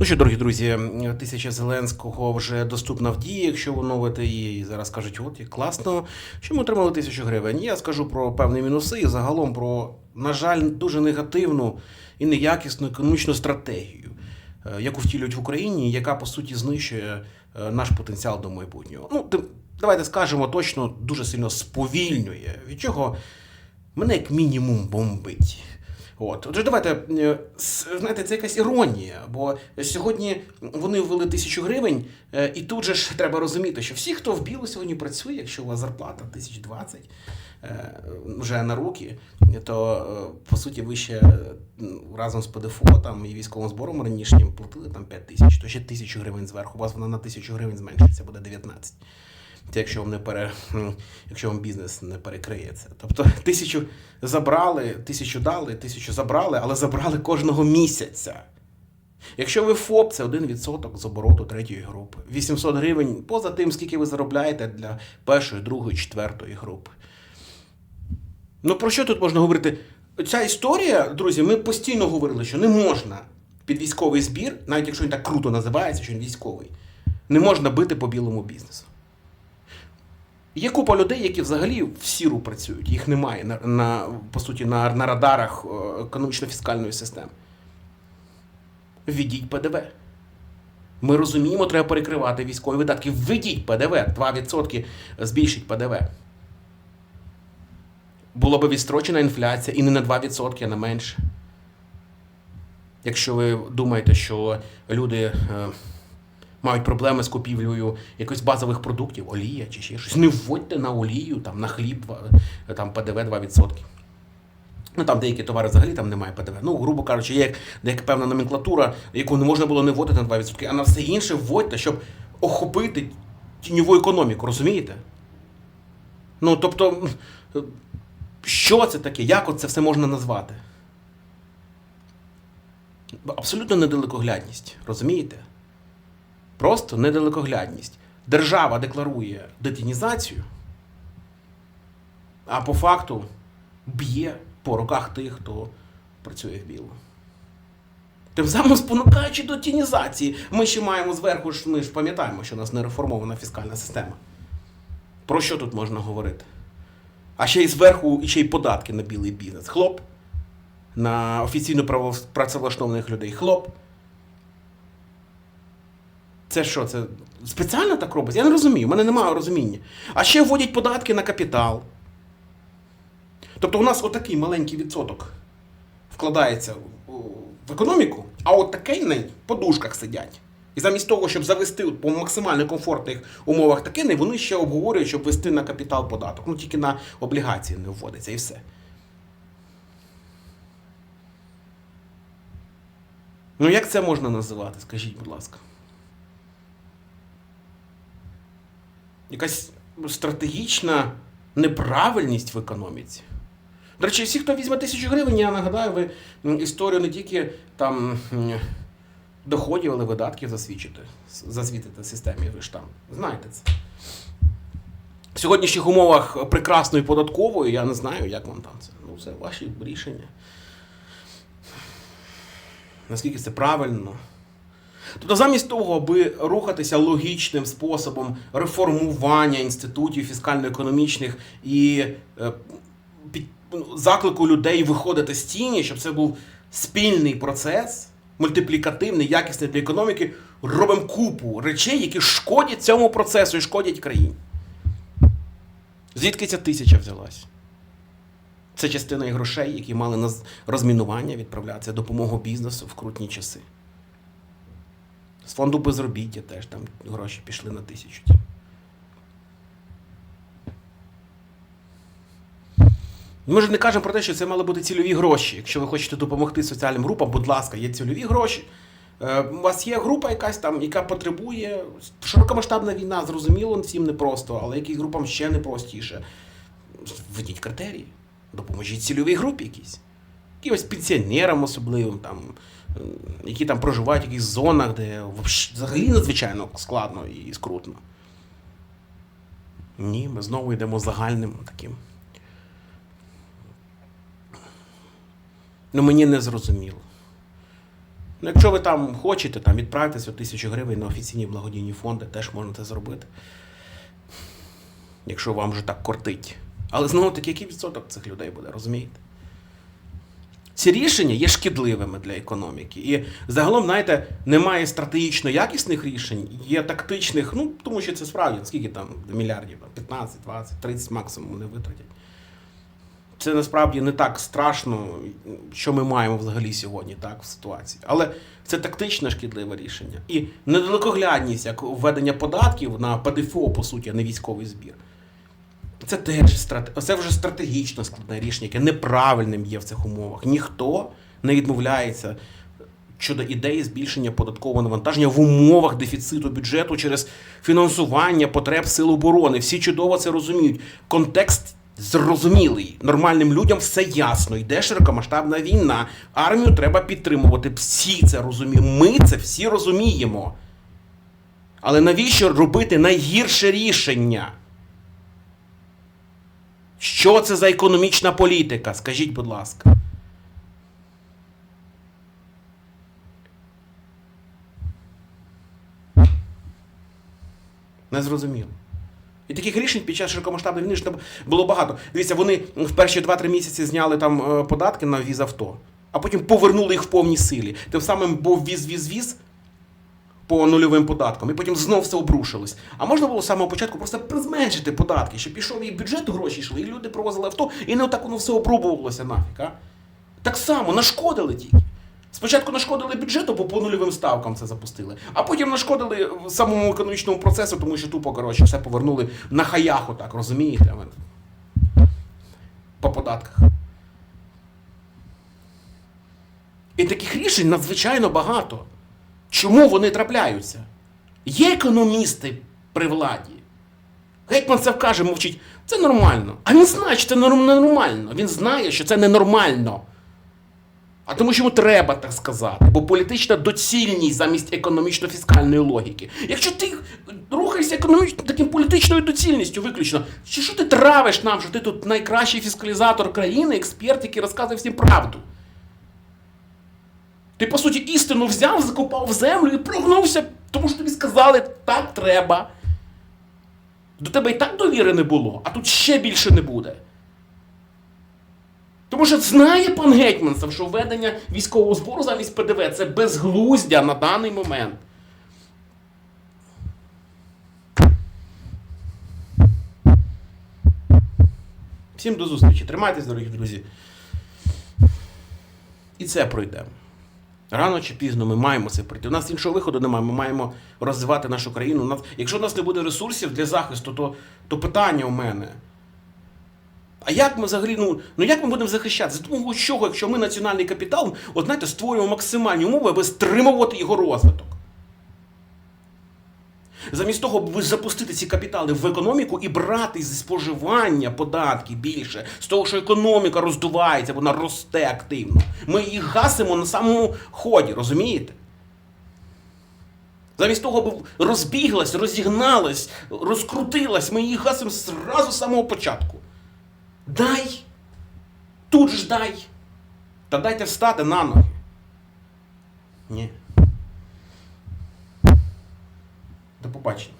Ну що, дорогі друзі, тисяча Зеленського вже доступна в дії, якщо ви оновите її. І зараз кажуть, от як класно, що ми отримали тисячу гривень. Я скажу про певні мінуси і загалом про, на жаль, дуже негативну і неякісну економічну стратегію, е, яку втілюють в Україні, яка по суті знищує е, наш потенціал до майбутнього. Ну, давайте скажемо точно, дуже сильно сповільнює, від чого мене як мінімум бомбить. От, отже, давайте е, знаєте, це якась іронія, бо сьогодні вони ввели тисячу гривень, е, і тут же ж треба розуміти, що всі, хто в білу сьогодні працює, якщо у вас зарплата 1020 е, вже на руки, то по суті ви ще разом з ПДФО там і військовим збором ранішнім платили там 5 тисяч, то ще тисячу гривень зверху. У вас вона на тисячу гривень зменшиться, буде 19. Це якщо вам не пере, якщо вам бізнес не перекриється. Тобто тисячу забрали, тисячу дали, тисячу забрали, але забрали кожного місяця. Якщо ви ФОП, це 1% з обороту третьої групи. 800 гривень поза тим, скільки ви заробляєте для першої, другої, четвертої групи. Ну про що тут можна говорити? Ця історія, друзі, ми постійно говорили, що не можна під військовий збір, навіть якщо він так круто називається, що він військовий, не можна бити по білому бізнесу. Є купа людей, які взагалі в сіру працюють, їх немає на, на по суті на, на радарах е, економічно-фіскальної системи. Введіть ПДВ. Ми розуміємо, треба перекривати військові видатки. Введіть ПДВ, 2% збільшить ПДВ. Була би відстрочена інфляція і не на 2%, а на менше. Якщо ви думаєте, що люди е, мають проблеми з купівлею якихось базових продуктів, олія чи ще щось, не вводьте на олію, там, на хліб, там ПДВ 2%. Ну там деякі товари взагалі там немає ПДВ. Ну, грубо кажучи, є деяка певна номенклатура, яку не можна було не вводити на 2%, а на все інше вводьте, щоб охопити тіньову економіку, розумієте? Ну, тобто, що це таке? Як це все можна назвати? Абсолютно недалекоглядність, розумієте? Просто недалекоглядність. Держава декларує детінізацію, а по факту б'є по руках тих, хто працює в білу. Тим самим спонукаючи до тінізації, ми ще маємо зверху, ми ж пам'ятаємо, що у нас не реформована фіскальна система. Про що тут можна говорити? А ще й зверху і ще й податки на білий бізнес. Хлоп. На офіційно працевлаштованих людей. Хлоп. Це що? Це спеціально так робиться? Я не розумію, в мене немає розуміння. А ще вводять податки на капітал. Тобто у нас отакий маленький відсоток вкладається в економіку, а от такий на подушках сидять. І замість того, щоб завести по максимально комфортних умовах такий, вони ще обговорюють, щоб вести на капітал податок. Ну тільки на облігації не вводиться і все. Ну як це можна називати? Скажіть, будь ласка. Якась стратегічна неправильність в економіці. До речі, всі, хто візьме тисячу гривень, я нагадаю, ви історію не тільки там доходів, але видатків засвідчите, засвітите в системі. Ви ж там знаєте це. В сьогоднішніх умовах прекрасної податкової, я не знаю, як вам там це. Ну, це ваші рішення. Наскільки це правильно? Тобто, замість того, аби рухатися логічним способом реформування інститутів фіскально-економічних і е, під, ну, заклику людей виходити з тіні, щоб це був спільний процес, мультиплікативний, якісний для економіки, робимо купу речей, які шкодять цьому процесу і шкодять країні. Звідки ця тисяча взялась? Це частина і грошей, які мали на розмінування відправлятися, допомогу бізнесу в крутні часи. З фонду безробіття теж там гроші пішли на тисячу. Ми ж не кажемо про те, що це мали бути цільові гроші. Якщо ви хочете допомогти соціальним групам, будь ласка, є цільові гроші. Е, У вас є група якась там, яка потребує. Широкомасштабна війна, зрозуміло, всім непросто, але якій групам ще непростіше. Введіть критерії, допоможіть цільовій групі якійсь. Якимось пенсіонерам особливим, там, які там проживають в якихось зонах, де взагалі надзвичайно складно і скрутно. Ні, ми знову йдемо загальним таким. Ну, мені не зрозуміло. Ну, якщо ви там хочете, там відправте цю тисячу гривень на офіційні благодійні фонди, теж можна це зробити. Якщо вам вже так кортить. Але знову таки, який відсоток цих людей буде, розумієте? Ці рішення є шкідливими для економіки. І загалом, знаєте, немає стратегічно якісних рішень, є тактичних, ну тому що це справді, скільки там мільярдів, 15, 20, 30 максимум вони витратять. Це насправді не так страшно, що ми маємо взагалі сьогодні, так, в ситуації. Але це тактичне шкідливе рішення. І недалекоглядність, як введення податків на ПДФО, по суті, а не військовий збір. Це теж страт... це вже стратегічно складне рішення, яке неправильним є в цих умовах. Ніхто не відмовляється щодо ідеї збільшення податкового навантаження в умовах дефіциту бюджету через фінансування потреб сил оборони. Всі чудово це розуміють. Контекст зрозумілий. Нормальним людям все ясно. Йде широкомасштабна війна. Армію треба підтримувати. Всі це розуміють. Ми це всі розуміємо. Але навіщо робити найгірше рішення? Що це за економічна політика? Скажіть, будь ласка. Незрозуміло. І таких рішень під час широкомасштабної війни було багато. Дивіться, вони в перші 2-3 місяці зняли там е, податки на віз авто, а потім повернули їх в повній силі. Тим самим був віз-віз-віз по нульовим податкам, і потім знов все обрушилось. А можна було з самого початку просто зменшити податки, щоб пішов і бюджет гроші йшли, і люди провозили авто, і не отак воно все опробувалося нафіг. А? Так само нашкодили тільки. Спочатку нашкодили бюджету, бо по нульовим ставкам це запустили, а потім нашкодили самому економічному процесу, тому що тупо коротше все повернули на хаяху, так розумієте? По податках. І таких рішень надзвичайно багато. Чому вони трапляються? Є економісти при владі. Гетьман це вкаже, мовчить, це нормально. А він знає, що це норм- ненормально. Він знає, що це ненормально. А тому, що йому треба так сказати, бо політична доцільність замість економічно-фіскальної логіки. Якщо ти рухаєшся економічно таким політичною доцільністю виключно, що ти травиш нам, що ти тут найкращий фіскалізатор країни, експерт, який розказує всім правду? Ти, по суті, істину взяв, закопав в землю і прогнувся, тому що тобі сказали, так треба. До тебе і так довіри не було, а тут ще більше не буде. Тому що знає пан Гетьманцев, що введення військового збору замість ПДВ це безглуздя на даний момент. Всім до зустрічі. Тримайтесь, дорогі друзі. І це пройде. Рано чи пізно ми маємо це пройти. У нас іншого виходу немає. Ми маємо розвивати нашу країну. Нас, якщо у нас не буде ресурсів для захисту, то, то питання у мене. А як ми взагалі, ну, ну як ми будемо захищатися? За допомогою чого, якщо ми національний капітал, от знаєте, створюємо максимальні умови, аби стримувати його розвиток. Замість того, аби запустити ці капітали в економіку і брати зі споживання податки більше, з того, що економіка роздувається, вона росте активно. Ми її гасимо на самому ході, розумієте? Замість того, аби розбіглась, розігналась, розкрутилась, ми її гасимо зразу з самого початку. Дай! Тут ж дай! Та дайте встати на ноги. Ні. Побачення.